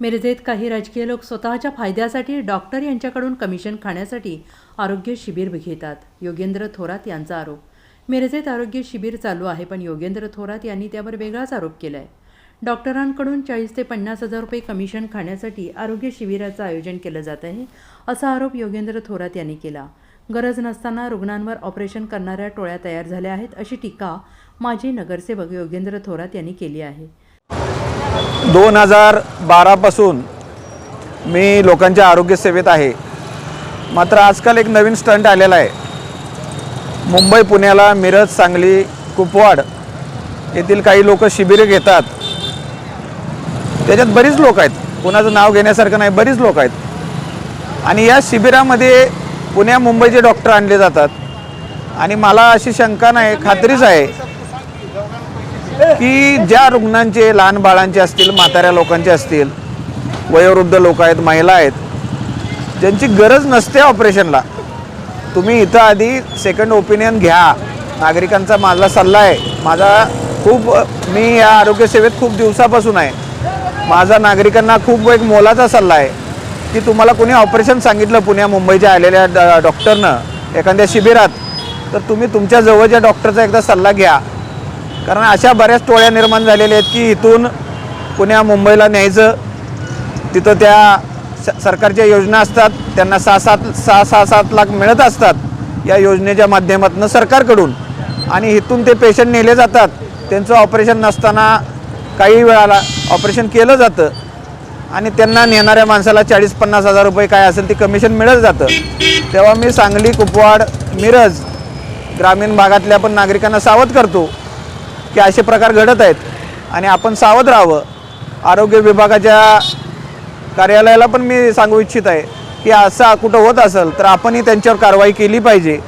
मिरजेत काही राजकीय लोक स्वतःच्या फायद्यासाठी डॉक्टर यांच्याकडून कमिशन खाण्यासाठी आरोग्य शिबिर घेतात. योगेंद्र थोरात यांचा आरोप. मिरजेत आरोग्य शिबिर चालू आहे पण योगेंद्र थोरात यांनी त्यावर वेगळाच आरोप केला आहे डॉक्टरांकडून चाळीस ते पन्नास हजार रुपये कमिशन खाण्यासाठी आरोग्य शिबिराचं आयोजन केलं जात आहे असा आरोप योगेंद्र थोरात यांनी केला. गरज नसताना रुग्णांवर ऑपरेशन करणाऱ्या टोळ्या तयार झाल्या आहेत अशी टीका माजी नगरसेवक योगेंद्र थोरात यांनी केली आहे. दोन हजार बारापासून मी लोकांच्या आरोग्य सेवेत आहे. मात्र आजकाल एक नवीन स्टंट आलेला आहे. मुंबई पुण्याला मिरज सांगली कुपवाड येथील काही लोक शिबिरे घेतात. त्याच्यात बरीच लोक आहेत. कुणाचं नाव घेण्यासारखं नाही बरीच लोक आहेत. आणि या शिबिरामध्ये पुण्या मुंबईचे डॉक्टर आणले जातात. आणि मला अशी शंका नाही खात्रीच आहे. की ज्या रुग्णांचे लहान बाळांचे असतील म्हाताऱ्या लोकांचे असतील वयोवृद्ध लोक आहेत महिला आहेत ज्यांची गरज नसते ऑपरेशनला तुम्ही इथं आधी सेकंड ओपिनियन घ्या. नागरिकांचा माझा सल्ला आहे. माझा खूप मी या आरोग्य सेवेत खूप दिवसापासून आहे. माझा नागरिकांना खूप एक मोलाचा सल्ला आहे की तुम्हाला कोणी ऑपरेशन सांगितलं पुण्या मुंबईच्या आलेल्या ड- डॉक्टरनं एखाद्या शिबिरात तर तुम्ही तुमच्या जवळच्या डॉक्टरचा एकदा सल्ला घ्या. कारण अशा बऱ्याच टोळ्या निर्माण झालेल्या आहेत की इथून पुण्या मुंबईला न्यायचं तिथं त्या स- सरकारच्या योजना असतात त्यांना सहा सात सहा सहा सात लाख मिळत असतात या योजनेच्या माध्यमातून सरकारकडून. आणि इथून ते पेशंट नेले जातात. त्यांचं ऑपरेशन नसताना काही वेळाला ऑपरेशन केलं जातं. आणि त्यांना नेणाऱ्या माणसाला चाळीस पन्नास हजार रुपये काय असेल ते कमिशन मिळत जातं. तेव्हा मी सांगली कुपवाड मिरज ग्रामीण भागातल्या पण नागरिकांना सावध करतो. की असे प्रकार घडत आहेत. आणि आपण सावध राहावं. आरोग्य विभागाच्या कार्यालयाला पण मी सांगू इच्छित आहे की असं कुठं होत असेल तर आपणही त्यांच्यावर कारवाई केली पाहिजे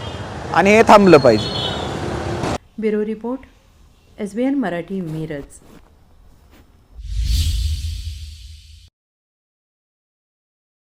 आणि हे थांबलं पाहिजे. Bureau report S B N Marathi Miraj.